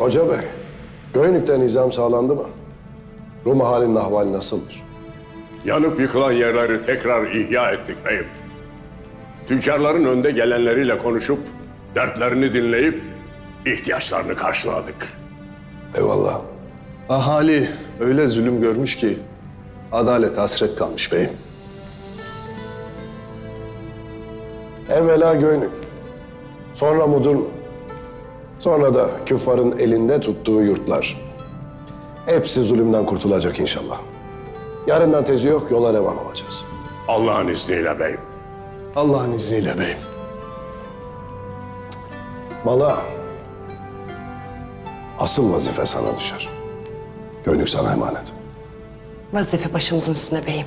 Hoca Bey, Göynük'te nizam sağlandı mı? Rum halinin ahvali nasıldır? Yanıp yıkılan yerleri tekrar ihya ettik beyim. Tüccarların önde gelenleriyle konuşup, dertlerini dinleyip, ihtiyaçlarını karşıladık. Eyvallah. Ahali öyle zulüm görmüş ki adalet hasret kalmış beyim. Evvela Göynük, sonra Mudurnu, sonra da küffarın elinde tuttuğu yurtlar. Hepsi zulümden kurtulacak inşallah. Yarından tezi yok, yola revan olacağız. Allah'ın izniyle beyim. Allah'ın izniyle beyim. Valla asıl vazife sana düşer. Göynük sana emanet. Vazife başımızın üstüne beyim.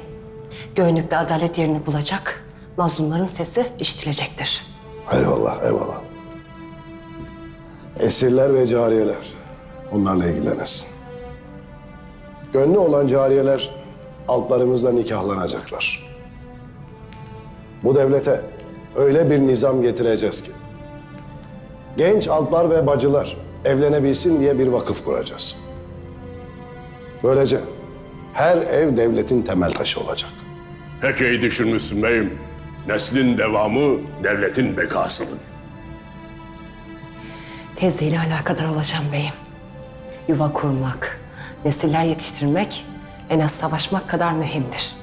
Göynük'te adalet yerini bulacak, mazlumların sesi işitilecektir. Eyvallah, eyvallah. Esirler ve cariyeler, bunlarla ilgilenirsin. Gönlü olan cariyeler altlarımızla nikahlanacaklar. Bu devlete öyle bir nizam getireceğiz ki, genç altlar ve bacılar evlenebilsin diye bir vakıf kuracağız. Böylece her ev devletin temel taşı olacak. Pek iyi düşünmüşsün beyim. Neslin devamı devletin bekasıdır. Teziyle alakadar olacağım beyim. Yuva kurmak, nesiller yetiştirmek en az savaşmak kadar mühimdir.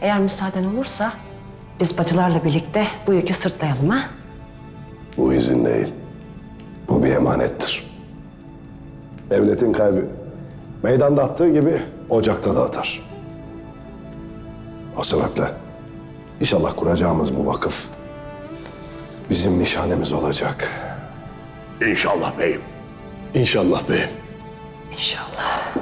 Eğer müsaaden olursa biz bacılarla birlikte bu yükü sırtlayalım ha? Bu izin değil. Bu bir emanettir. Devletin kalbi meydanda attığı gibi ocakta da atar. O sebeple inşallah kuracağımız bu vakıf bizim nişanemiz olacak. İnşallah beyim. İnşallah beyim. İnşallah.